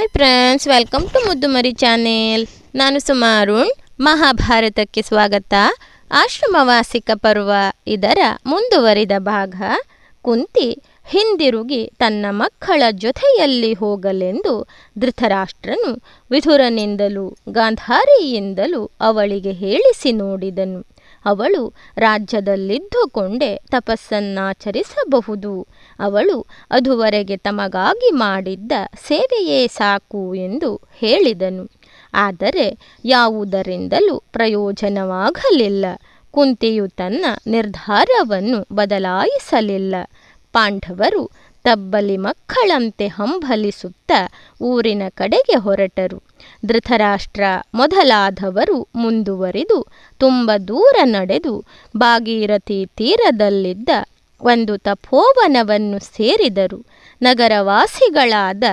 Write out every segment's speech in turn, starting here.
Hi friends, welcome to Muddumari channel. ನಾನು ಸುಮಾರುಣ್ ಮಹಾಭಾರತಕ್ಕೆ ಸ್ವಾಗತ. ಆಶ್ರಮವಾಸಿಕ ಪರ್ವ ಇದರ ಮುಂದುವರಿದ ಭಾಗ. ಕುಂತಿ ಹಿಂದಿರುಗಿ ತನ್ನ ಮಕ್ಕಳ ಜೊತೆಯಲ್ಲಿ ಹೋಗಲೆಂದು ಧೃತರಾಷ್ಟ್ರನು ವಿಧುರನಿಂದಲೂ, ಗಾಂಧಾರಿಯಿಂದಲೂ ಅವಳಿಗೆ ಹೇಳಿಸಿ ನೋಡಿದನು. ಅವಳು ರಾಜ್ಯದಲ್ಲಿದ್ದುಕೊಂಡೇ ತಪಸ್ಸನ್ನಾಚರಿಸಬಹುದು. ಅವಳು ಅದುವರೆಗೆ ತಮಗಾಗಿ ಮಾಡಿದ್ದ ಸೇವೆಯೇ ಸಾಕು ಎಂದು ಹೇಳಿದನು. ಆದರೆ ಯಾವುದರಿಂದಲೂ ಪ್ರಯೋಜನವಾಗಲಿಲ್ಲ. ಕುಂತಿಯು ತನ್ನ ನಿರ್ಧಾರವನ್ನು ಬದಲಾಯಿಸಲಿಲ್ಲ. ಪಾಂಡವರು ತಬ್ಬಲಿ ಮಕ್ಕಳಂತೆ ಹಂಬಲಿಸುತ್ತಾ ಊರಿನ ಕಡೆಗೆ ಹೊರಟರು. ಧೃತರಾಷ್ಟ್ರ ಮೊದಲಾದವರು ಮುಂದುವರಿದು ತುಂಬ ದೂರ ನಡೆದು ಭಾಗೀರಥಿ ತೀರದಲ್ಲಿದ್ದ ಒಂದು ತಪೋವನವನ್ನು ಸೇರಿದರು. ನಗರವಾಸಿಗಳಾದ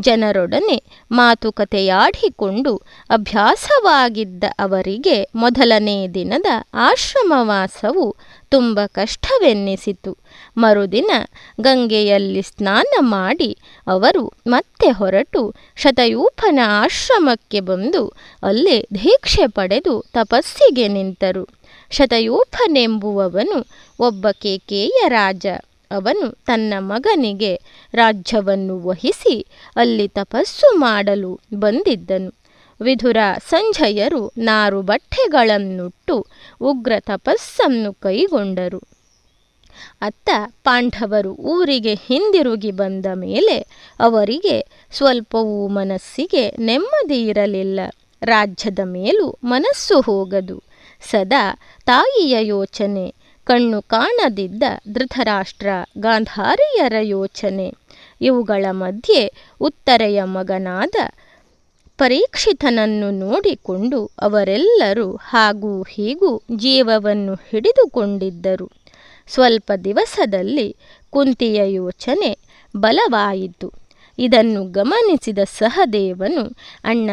ಜನರೊಡನೆ ಮಾತುಕತೆಯಾಡಿಕೊಂಡು ಅಭ್ಯಾಸವಾಗಿದ್ದ ಅವರಿಗೆ ಮೊದಲನೇ ದಿನದ ಆಶ್ರಮವಾಸವು ತುಂಬ ಕಷ್ಟವೆನ್ನಿಸಿತು. ಮರುದಿನ ಗಂಗೆಯಲ್ಲಿ ಸ್ನಾನ ಮಾಡಿ ಅವರು ಮತ್ತೆ ಹೊರಟು ಶತಯೂಪನ ಆಶ್ರಮಕ್ಕೆ ಬಂದು ಅಲ್ಲಿ ದೀಕ್ಷೆ ಪಡೆದು ತಪಸ್ಸಿಗೆ ನಿಂತರು. ಶತಯೂಪನೆಂಬುವವನು ಒಬ್ಬ ಕೇಕೆಯ ರಾಜ. ಅವನು ತನ್ನ ಮಗನಿಗೆ ರಾಜ್ಯವನ್ನು ವಹಿಸಿ ಅಲ್ಲಿ ತಪಸ್ಸು ಮಾಡಲು ಬಂದಿದ್ದನು. ವಿಧುರ ಸಂಜಯರು ನಾರು ಬಟ್ಟೆಗಳನ್ನುಟ್ಟು ಉಗ್ರ ತಪಸ್ಸನ್ನು ಕೈಗೊಂಡರು. ಅತ್ತ ಪಾಂಡವರು ಊರಿಗೆ ಹಿಂದಿರುಗಿ ಬಂದ ಮೇಲೆ ಅವರಿಗೆ ಸ್ವಲ್ಪವೂ ಮನಸ್ಸಿಗೆ ನೆಮ್ಮದಿ ಇರಲಿಲ್ಲ. ರಾಜ್ಯದ ಮೇಲೂ ಮನಸ್ಸು ಹೋಗದು. ಸದಾ ತಾಯಿಯ ಯೋಚನೆ ಕಣ್ಣು ಕಾಣದಿದ್ದ ಧೃತರಾಷ್ಟ್ರ ಗಾಂಧಾರಿಯರ ಯೋಚನೆ. ಇವುಗಳ ಮಧ್ಯೆ ಉತ್ತರೆಯ ಮಗನಾದ ಪರೀಕ್ಷಿತನನ್ನು ನೋಡಿಕೊಂಡು ಅವರೆಲ್ಲರೂ ಹಾಗೂ ಹೀಗೂ ಜೀವವನ್ನು ಹಿಡಿದುಕೊಂಡಿದ್ದರು. ಸ್ವಲ್ಪ ದಿವಸದಲ್ಲಿ ಕುಂತಿಯ ಯೋಚನೆ ಬಲವಾಯಿತು. ಇದನ್ನು ಗಮನಿಸಿದ ಸಹದೇವನು, ಅಣ್ಣ,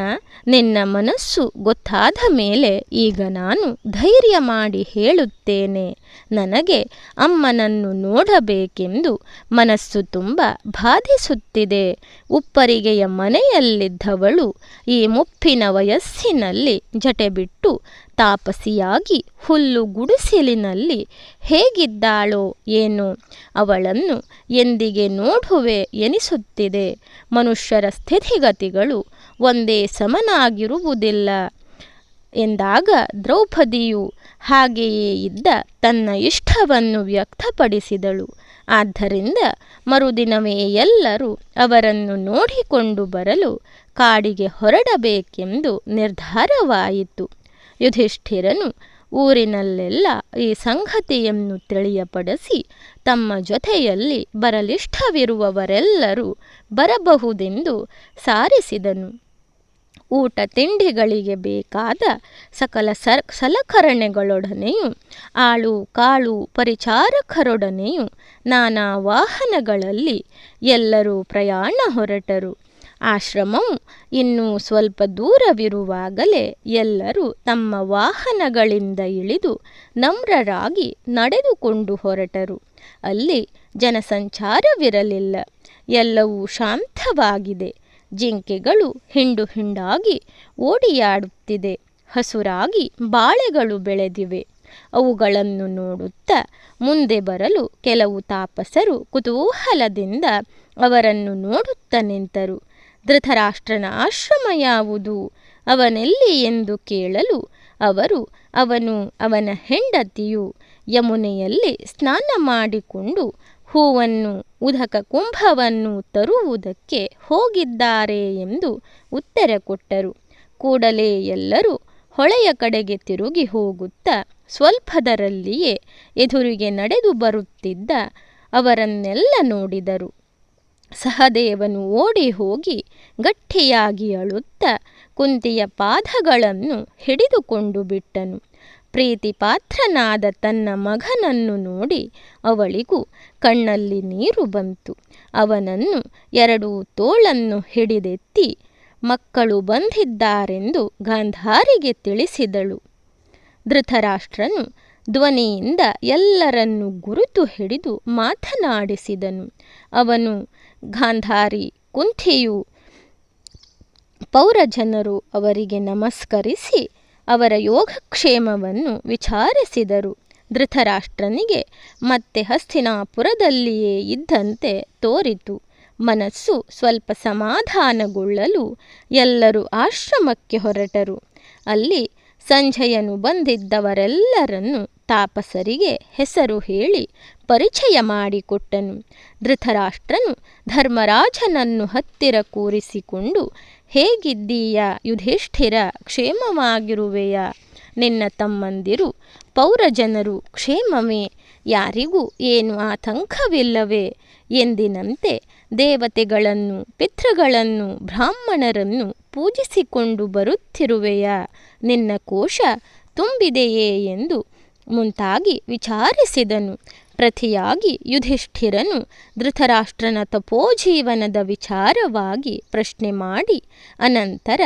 ನಿನ್ನ ಮನಸ್ಸು ಗೊತ್ತಾದ ಮೇಲೆ ಈಗ ನಾನು ಧೈರ್ಯ ಮಾಡಿ ಹೇಳುತ್ತೇನೆ. ನನಗೆ ಅಮ್ಮನನ್ನು ನೋಡಬೇಕೆಂದು ಮನಸ್ಸು ತುಂಬ ಬಾಧಿಸುತ್ತಿದೆ. ಉಪ್ಪರಿಗೆಯ ಮನೆಯಲ್ಲಿದ್ದವಳು ಈ ಮುಪ್ಪಿನ ವಯಸ್ಸಿನಲ್ಲಿ ಜಟೆ ಬಿಟ್ಟು ತಾಪಸಿಯಾಗಿ ಹುಲ್ಲು ಗುಡಿಸಿಲಿನಲ್ಲಿ ಹೇಗಿದ್ದಾಳೋ ಏನು ಅವಳನ್ನು ಎಂದಿಗೆ ನೋಡುವೆ ಎನಿಸುತ್ತಿದೆ. ಮನುಷ್ಯರ ಸ್ಥಿತಿಗತಿಗಳು ಒಂದೇ ಸಮನಾಗಿರುವುದಿಲ್ಲ ಎಂದಾಗ ದ್ರೌಪದಿಯು ಹಾಗೆಯೇ ಇದ್ದ ತನ್ನ ಇಷ್ಟವನ್ನು ವ್ಯಕ್ತಪಡಿಸಿದಳು. ಆದ್ದರಿಂದ ಮರುದಿನವೇ ಎಲ್ಲರೂ ಅವರನ್ನು ನೋಡಿಕೊಂಡು ಬರಲು ಕಾಡಿಗೆ ಹೊರಡಬೇಕೆಂದು ನಿರ್ಧಾರವಾಯಿತು. ಯುಧಿಷ್ಠಿರನು ಊರಿನಲ್ಲೆಲ್ಲ ಈ ಸಂಗತಿಯನ್ನು ತಿಳಿಯಪಡಿಸಿ ತಮ್ಮ ಜೊತೆಯಲ್ಲಿ ಬರಲಿಷ್ಟವಿರುವವರೆಲ್ಲರೂ ಬರಬಹುದೆಂದು ಸಾರಿಸಿದನು. ಊಟ ತಿಂಡಿಗಳಿಗೆ ಬೇಕಾದ ಸಕಲ ಸರ್, ಸಲಕರಣೆಗಳೊಡನೆಯೂ, ಆಳು ಕಾಳು ಪರಿಚಾರಕರೊಡನೆಯೂ ನಾನಾ ವಾಹನಗಳಲ್ಲಿ ಎಲ್ಲರೂ ಪ್ರಯಾಣ ಹೊರಟರು. ಆಶ್ರಮವು ಇನ್ನೂ ಸ್ವಲ್ಪ ದೂರವಿರುವಾಗಲೇ ಎಲ್ಲರೂ ತಮ್ಮ ವಾಹನಗಳಿಂದ ಇಳಿದು ನಮ್ರರಾಗಿ ನಡೆದುಕೊಂಡು ಹೊರಟರು. ಅಲ್ಲಿ ಜನಸಂಚಾರವಿರಲಿಲ್ಲ. ಎಲ್ಲವೂ ಶಾಂತವಾಗಿದೆ. ಜಿಂಕೆಗಳು ಹಿಂಡು ಹಿಂಡಾಗಿ ಓಡಿಯಾಡುತ್ತಿದೆ. ಹಸುರಾಗಿ ಬಾಳೆಗಳು ಬೆಳೆದಿವೆ. ಅವುಗಳನ್ನು ನೋಡುತ್ತಾ ಮುಂದೆ ಬರಲು ಕೆಲವು ತಾಪಸರು ಕುತೂಹಲದಿಂದ ಅವರನ್ನು ನೋಡುತ್ತ ನಿಂತರು. ಧೃತರಾಷ್ಟ್ರನ ಆಶ್ರಮ ಯಾವುದು? ಅವನೆಲ್ಲಿ ಎಂದು ಕೇಳಲು ಅವರು, ಅವನು ಅವನ ಹೆಂಡತಿಯು ಯಮುನೆಯಲ್ಲಿ ಸ್ನಾನ ಮಾಡಿಕೊಂಡು ಹೂವನ್ನು ಉದಕ ಕುಂಭವನ್ನು ತರುವುದಕ್ಕೆ ಹೋಗಿದ್ದಾರೆ ಎಂದು ಉತ್ತರ ಕೊಟ್ಟರು. ಕೂಡಲೇ ಎಲ್ಲರೂ ಹೊಳೆಯ ಕಡೆಗೆ ತಿರುಗಿ ಹೋಗುತ್ತಾ ಸ್ವಲ್ಪದರಲ್ಲಿಯೇ ಎದುರಿಗೆ ನಡೆದು ಬರುತ್ತಿದ್ದ ಅವರನ್ನೆಲ್ಲ ನೋಡಿದರು. ಸಹದೇವನು ಓಡಿ ಹೋಗಿ ಗಟ್ಟಿಯಾಗಿ ಅಳುತ್ತಾ ಕುಂತಿಯ ಪಾದಗಳನ್ನು ಹಿಡಿದುಕೊಂಡು ಬಿಟ್ಟನು. ಪ್ರೀತಿ ಪಾತ್ರನಾದ ತನ್ನ ಮಗನನ್ನು ನೋಡಿ ಅವಳಿಗೂ ಕಣ್ಣಲ್ಲಿ ನೀರು ಬಂತು. ಅವನನ್ನು ಎರಡು ತೋಳನ್ನು ಹಿಡಿದೆತ್ತಿ ಮಕ್ಕಳು ಬಂದಿದ್ದಾರೆಂದು ಗಾಂಧಾರಿಗೆ ತಿಳಿಸಿದಳು. ಧೃತರಾಷ್ಟ್ರನು ಧ್ವನಿಯಿಂದ ಎಲ್ಲರನ್ನು ಗುರುತು ಹಿಡಿದು ಮಾತನಾಡಿಸಿದನು. ಅವನು, ಗಾಂಧಾರಿ ಕುಂತಿಯು ಪೌರಜನರು ಅವರಿಗೆ ನಮಸ್ಕರಿಸಿ ಅವರ ಯೋಗಕ್ಷೇಮವನ್ನು ವಿಚಾರಿಸಿದರು. ಧೃತರಾಷ್ಟ್ರನಿಗೆ ಮತ್ತೆ ಹಸ್ತಿನಾಪುರದಲ್ಲಿಯೇ ಇದ್ದಂತೆ ತೋರಿತು. ಮನಸ್ಸು ಸ್ವಲ್ಪ ಸಮಾಧಾನಗೊಳ್ಳಲು ಎಲ್ಲರೂ ಆಶ್ರಮಕ್ಕೆ ಹೊರಟರು. ಅಲ್ಲಿ ಸಂಜಯನು ಬಂದಿದ್ದವರೆಲ್ಲರನ್ನು ತಾಪಸರಿಗೆ ಹೆಸರು ಹೇಳಿ ಪರಿಚಯ ಮಾಡಿಕೊಟ್ಟನು. ಧೃತರಾಷ್ಟ್ರನು ಧರ್ಮರಾಜನನ್ನು ಹತ್ತಿರ ಕೂರಿಸಿಕೊಂಡು ಹೇಗಿದ್ದೀಯ? ಯುಧಿಷ್ಠಿರ, ಕ್ಷೇಮವಾಗಿರುವೆಯ? ನಿನ್ನ ತಮ್ಮಂದಿರು ಪೌರಜನರು ಕ್ಷೇಮವೇ? ಯಾರಿಗೂ ಏನು ಆತಂಕವಿಲ್ಲವೇ? ಎಂದಿನಂತೆ ದೇವತೆಗಳನ್ನು, ಪಿತೃಗಳನ್ನು, ಬ್ರಾಹ್ಮಣರನ್ನು ಪೂಜಿಸಿಕೊಂಡು ಬರುತ್ತಿರುವೆಯ? ನಿನ್ನ ಕೋಶ ತುಂಬಿದೆಯೇ ಎಂದು ಮುಂತಾಗಿ ವಿಚಾರಿಸಿದನು. ಪ್ರತಿಯಾಗಿ ಯುಧಿಷ್ಠಿರನು ಧೃತರಾಷ್ಟ್ರನ ತಪೋಜೀವನದ ವಿಚಾರವಾಗಿ ಪ್ರಶ್ನೆ ಮಾಡಿ, ಅನಂತರ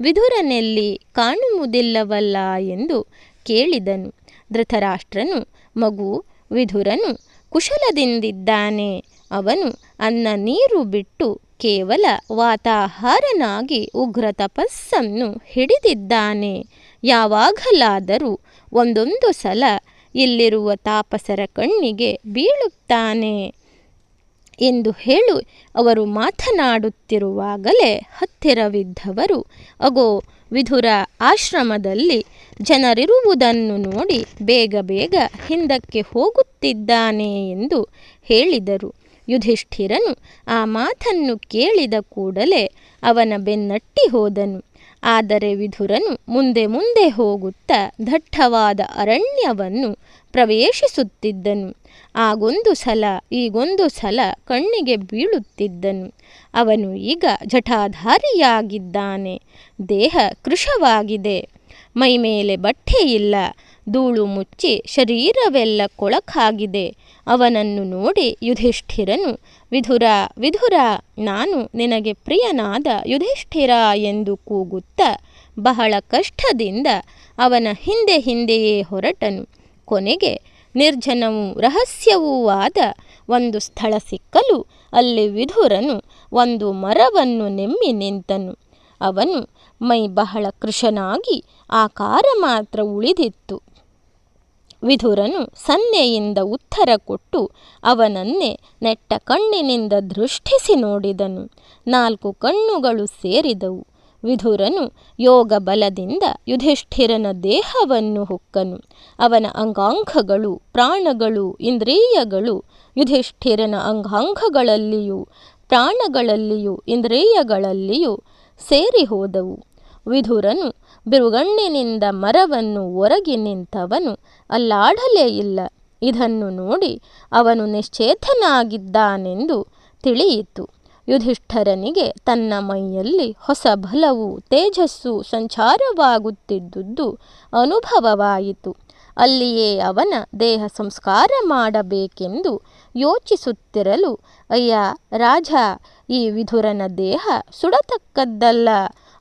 ವಿಧುರನೆಲ್ಲಿ ಕಾಣುವುದಿಲ್ಲವಲ್ಲ ಎಂದು ಕೇಳಿದನು. ಧೃತರಾಷ್ಟ್ರನು, ಮಗು ವಿಧುರನು ಕುಶಲದಿಂದಿದ್ದಾನೆ. ಅವನು ಅನ್ನ ನೀರು ಬಿಟ್ಟು ಕೇವಲ ವಾತಾಹಾರನಾಗಿ ಉಗ್ರ ತಪಸ್ಸನ್ನು ಹಿಡಿದಿದ್ದಾನೆ. ಯಾವಾಗಲಾದರೂ ಒಂದೊಂದು ಸಲ ಇಲ್ಲಿರುವ ತಾಪಸರ ಕಣ್ಣಿಗೆ ಬೀಳುತ್ತಾನೆ ಎಂದು ಹೇಳು. ಅವರು ಮಾತನಾಡುತ್ತಿರುವಾಗಲೇ ಹತ್ತಿರವಿದ್ದವರು, ಅಗೋ, ವಿಧುರ ಆಶ್ರಮದಲ್ಲಿ ಜನರಿರುವುದನ್ನು ನೋಡಿ ಬೇಗ ಬೇಗ ಹಿಂದಕ್ಕೆ ಹೋಗುತ್ತಿದ್ದಾನೆ ಎಂದು ಹೇಳಿದರು. ಯುಧಿಷ್ಠಿರನು ಆ ಮಾತನ್ನು ಕೇಳಿದ ಕೂಡಲೇ ಅವನ ಬೆನ್ನಟ್ಟಿ ಹೋದನು. ಆದರೆ ವಿಧುರನು ಮುಂದೆ ಮುಂದೆ ಹೋಗುತ್ತಾ ದಟ್ಟವಾದ ಅರಣ್ಯವನ್ನು ಪ್ರವೇಶಿಸುತ್ತಿದ್ದನು. ಆಗೊಂದು ಸಲ, ಈಗೊಂದು ಸಲ ಕಣ್ಣಿಗೆ ಬೀಳುತ್ತಿದ್ದನು. ಅವನು ಈಗ ಜಟಾಧಾರಿಯಾಗಿದ್ದಾನೆ ದೇಹ ಕೃಶವಾಗಿದೆ. ಮೈಮೇಲೆ ಬಟ್ಟೆಯಿಲ್ಲ. ಧೂಳು ಮುಚ್ಚಿ ಶರೀರವೆಲ್ಲ ಕೊಳಕಾಗಿದೆ. ಅವನನ್ನು ನೋಡಿ ಯುಧಿಷ್ಠಿರನು, ವಿಧುರ ವಿಧುರ, ನಾನು ನಿನಗೆ ಪ್ರಿಯನಾದ ಯುಧಿಷ್ಠಿರ ಎಂದು ಕೂಗುತ್ತಾ ಬಹಳ ಕಷ್ಟದಿಂದ ಅವನ ಹಿಂದೆ ಹಿಂದೆಯೇ ಹೊರಟನು. ಕೊನೆಗೆ ನಿರ್ಜನವೂ ರಹಸ್ಯವೂ ಆದ ಒಂದು ಸ್ಥಳ ಸಿಕ್ಕಲು ಅಲ್ಲಿ ವಿಧುರನು ಒಂದು ಮರವನ್ನು ನೆಮ್ಮಿ ನಿಂತನು. ಅವನು ಮೈ ಬಹಳ ಕೃಶನಾಗಿ ಆಕಾರ ಮಾತ್ರ ಉಳಿದಿತ್ತು. ವಿಧುರನು ಸನ್ನೆಯಿಂದ ಉತ್ತರ ಕೊಟ್ಟು ಅವನನ್ನೇ ನೆಟ್ಟ ಕಣ್ಣಿನಿಂದ ದೃಷ್ಟಿಸಿ ನೋಡಿದನು. ನಾಲ್ಕು ಕಣ್ಣುಗಳು ಸೇರಿದವು. ವಿಧುರನು ಯೋಗ ಬಲದಿಂದ ಯುಧಿಷ್ಠಿರನ ದೇಹವನ್ನು ಹೊಕ್ಕನು. ಅವನ ಅಂಗಾಂಗಗಳು, ಪ್ರಾಣಗಳು, ಇಂದ್ರಿಯಗಳು ಯುಧಿಷ್ಠಿರನ ಅಂಗಾಂಗಗಳಲ್ಲಿಯೂ ಪ್ರಾಣಗಳಲ್ಲಿಯೂ ಇಂದ್ರಿಯಗಳಲ್ಲಿಯೂ ಸೇರಿ ಹೋದವು. ವಿಧುರನು ಬಿರುಗಣ್ಣಿನಿಂದ ಮರವನ್ನು ಒರಗಿ ನಿಂತವನು ಅಲ್ಲಾಡಲೇ ಇಲ್ಲ. ಇದನ್ನು ನೋಡಿ ಅವನು ನಿಶ್ಚೇತನಾಗಿದ್ದಾನೆಂದು ತಿಳಿಯಿತು. ಯುಧಿಷ್ಠರನಿಗೆ ತನ್ನ ಮೈಯಲ್ಲಿ ಹೊಸ ಬಲವು ತೇಜಸ್ಸು ಸಂಚಾರವಾಗುತ್ತಿದ್ದುದು ಅನುಭವವಾಯಿತು. ಅಲ್ಲಿಯೇ ಅವನ ದೇಹ ಸಂಸ್ಕಾರ ಮಾಡಬೇಕೆಂದು ಯೋಚಿಸುತ್ತಿರಲು, ಅಯ್ಯ ರಾಜ ಈ ವಿಧುರನ ದೇಹ ಸುಡತಕ್ಕದ್ದಲ್ಲ.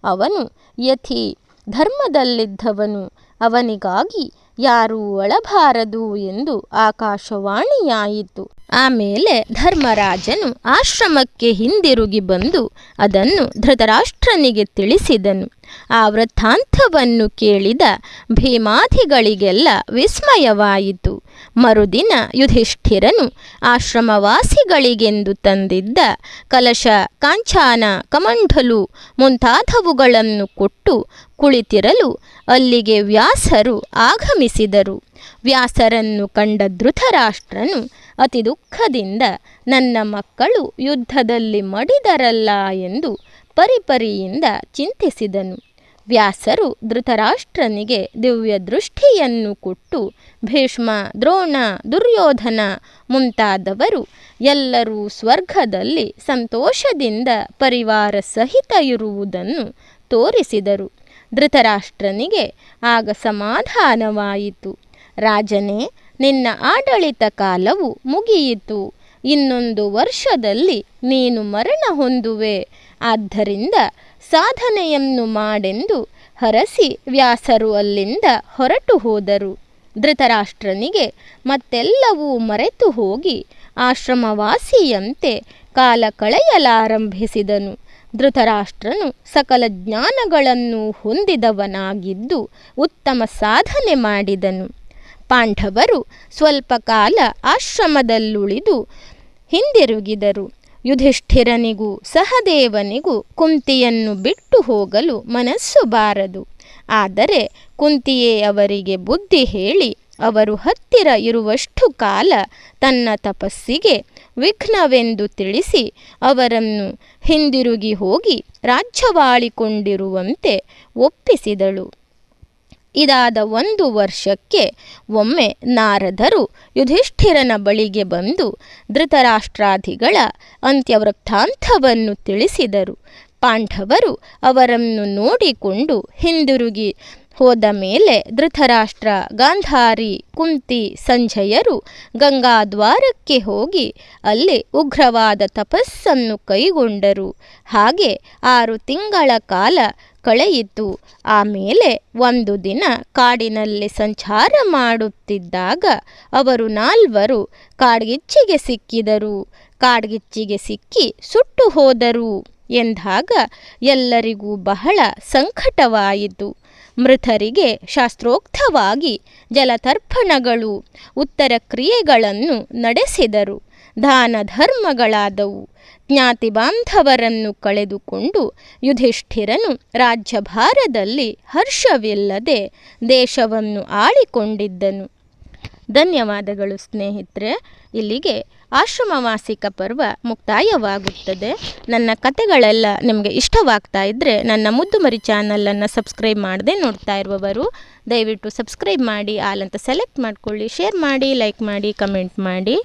ಅವನು ಯಥಿ ಧರ್ಮದಲ್ಲಿದ್ದವನು. ಅವನಿಗಾಗಿ ಯಾರೂ ಅಳಬಾರದು ಎಂದು ಆಕಾಶವಾಣಿಯಾಯಿತು. ಆಮೇಲೆ ಧರ್ಮರಾಜನು ಆಶ್ರಮಕ್ಕೆ ಹಿಂದಿರುಗಿ ಬಂದು ಅದನ್ನು ಧೃತರಾಷ್ಟ್ರನಿಗೆ ತಿಳಿಸಿದನು. ಆ ವೃತ್ತಾಂತವನ್ನು ಕೇಳಿದ ಭೀಮಾಧಿಗಳಿಗೆಲ್ಲ ವಿಸ್ಮಯವಾಯಿತು. ಮರುದಿನ ಯುಧಿಷ್ಠಿರನು ಆಶ್ರಮವಾಸಿಗಳಿಗೆಂದು ತಂದಿದ್ದ ಕಲಶ ಕಾಂಚಾನ ಕಮಂಡಲು ಮುಂತಾದವುಗಳನ್ನು ಕೊಟ್ಟು ಕುಳಿತಿರಲು ಅಲ್ಲಿಗೆ ವ್ಯಾಸರು ಆಗಮಿಸಿದರು. ವ್ಯಾಸರನ್ನು ಕಂಡ ಧೃತರಾಷ್ಟ್ರನು ಅತಿ ದುಃಖದಿಂದ, ನನ್ನ ಮಕ್ಕಳು ಯುದ್ಧದಲ್ಲಿ ಮಡಿದರಲ್ಲ ಎಂದು ಪರಿಪರಿಯಿಂದ ಚಿಂತಿಸಿದನು. ವ್ಯಾಸರು ಧೃತರಾಷ್ಟ್ರನಿಗೆ ದಿವ್ಯ ದೃಷ್ಟಿಯನ್ನು ಕೊಟ್ಟು, ಭೀಷ್ಮ, ದ್ರೋಣ, ದುರ್ಯೋಧನ ಮುಂತಾದವರು ಎಲ್ಲರೂ ಸ್ವರ್ಗದಲ್ಲಿ ಸಂತೋಷದಿಂದ ಪರಿವಾರ ಸಹಿತ ಇರುವುದನ್ನು ತೋರಿಸಿದರು. ಧೃತರಾಷ್ಟ್ರನಿಗೆ ಆಗ ಸಮಾಧಾನವಾಯಿತು. ರಾಜನೇ, ನಿನ್ನ ಆಡಳಿತ ಕಾಲವು ಮುಗಿಯಿತು. ಇನ್ನೊಂದು ವರ್ಷದಲ್ಲಿ ನೀನು ಮರಣ ಹೊಂದುವೆ. ಆದ್ದರಿಂದ ಸಾಧನೆಯನ್ನು ಮಾಡೆಂದು ಹರಸಿ ವ್ಯಾಸರು ಅಲ್ಲಿಂದ ಹೊರಟು ಹೋದರು. ಧೃತರಾಷ್ಟ್ರನಿಗೆ ಮತ್ತೆಲ್ಲವೂ ಮರೆತು ಹೋಗಿ ಆಶ್ರಮವಾಸಿಯಂತೆ ಕಾಲ ಕಳೆಯಲಾರಂಭಿಸಿದನು. ಧೃತರಾಷ್ಟ್ರನು ಸಕಲ ಜ್ಞಾನಗಳನ್ನು ಹೊಂದಿದವನಾಗಿದ್ದು ಉತ್ತಮ ಸಾಧನೆ ಮಾಡಿದನು. ಪಾಂಡವರು ಸ್ವಲ್ಪ ಕಾಲ ಆಶ್ರಮದಲ್ಲುಳಿದು ಹಿಂದಿರುಗಿದರು. ಯುಧಿಷ್ಠಿರನಿಗೂ ಸಹದೇವನಿಗೂ ಕುಂತಿಯನ್ನು ಬಿಟ್ಟು ಹೋಗಲು ಮನಸ್ಸು ಬಾರದು. ಆದರೆ ಕುಂತಿಯೇ ಅವರಿಗೆ ಬುದ್ಧಿ ಹೇಳಿ ಅವರು ಹತ್ತಿರ ಇರುವಷ್ಟು ಕಾಲ ತನ್ನ ತಪಸ್ಸಿಗೆ ವಿಘ್ನವೆಂದು ತಿಳಿಸಿ ಅವರನ್ನು ಹಿಂದಿರುಗಿ ಹೋಗಿ ರಾಜ್ಯವಾಳಿಕೊಂಡಿರುವಂತೆ ಒಪ್ಪಿಸಿದಳು. ಇದಾದ ಒಂದು ವರ್ಷಕ್ಕೆ ಒಮ್ಮೆ ನಾರದರು ಯುಧಿಷ್ಠಿರನ ಬಳಿಗೆ ಬಂದು ಧೃತರಾಷ್ಟ್ರಾದಿಗಳ ಅಂತ್ಯವೃತ್ತಾಂತವನ್ನು ತಿಳಿಸಿದರು. ಪಾಂಡವರು ಅವರನ್ನು ನೋಡಿಕೊಂಡು ಹಿಂದಿರುಗಿ ಹೋದ ಮೇಲೆ ಧೃತರಾಷ್ಟ್ರ, ಗಾಂಧಾರಿ, ಕುಂತಿ, ಸಂಜಯರು ಗಂಗಾದ್ವಾರಕ್ಕೆ ಹೋಗಿ ಅಲ್ಲಿ ಉಗ್ರವಾದ ತಪಸ್ಸನ್ನು ಕೈಗೊಂಡರು. ಹಾಗೆ ಆರು ತಿಂಗಳ ಕಾಲ ಕಳೆಯಿತು. ಆಮೇಲೆ ಒಂದು ದಿನ ಕಾಡಿನಲ್ಲಿ ಸಂಚಾರ ಮಾಡುತ್ತಿದ್ದಾಗ ಅವರು ನಾಲ್ವರು ಕಾಡ್ಗಿಚ್ಚಿಗೆ ಸಿಕ್ಕಿದರು. ಕಾಡ್ಗಿಚ್ಚಿಗೆ ಸಿಕ್ಕಿ ಸುಟ್ಟು ಹೋದರು ಎಂದಾಗ ಎಲ್ಲರಿಗೂ ಬಹಳ ಸಂಕಟವಾಯಿತು. ಮೃತರಿಗೆ ಶಾಸ್ತ್ರೋಕ್ತವಾಗಿ ಜಲತರ್ಪಣಗಳು, ಉತ್ತರ ಕ್ರಿಯೆಗಳನ್ನು ನಡೆಸಿದರು. ದಾನ ಧರ್ಮಗಳಾದವು. ಜ್ಞಾತಿ ಬಾಂಧವರನ್ನು ಕಳೆದುಕೊಂಡು ಯುಧಿಷ್ಠಿರನು ರಾಜ್ಯಭಾರದಲ್ಲಿ ಹರ್ಷವಿಲ್ಲದೆ ದೇಶವನ್ನು ಆಳಿಕೊಂಡಿದ್ದನು. ಧನ್ಯವಾದಗಳು ಸ್ನೇಹಿತರೆ. ಇಲ್ಲಿಗೆ ಆಶ್ರಮ ಮಾಸಿಕ ಪರ್ವ ಮುಕ್ತಾಯವಾಗುತ್ತದೆ. ನನ್ನ ಕತೆಗಳೆಲ್ಲ ನಿಮಗೆ ಇಷ್ಟವಾಗ್ತಾ ಇದ್ದರೆ ನನ್ನ ಮುದ್ದು ಮರಿ ಚಾನಲನ್ನು ಸಬ್ಸ್ಕ್ರೈಬ್ ಮಾಡದೆ ನೋಡ್ತಾ ಇರುವವರು, ದಯವಿಟ್ಟು ಸಬ್ಸ್ಕ್ರೈಬ್ ಮಾಡಿ, ಆಲ್ ಅಂತ ಸೆಲೆಕ್ಟ್ ಮಾಡಿಕೊಳ್ಳಿ ಶೇರ್ ಮಾಡಿ ಲೈಕ್ ಮಾಡಿ ಕಮೆಂಟ್ ಮಾಡಿ.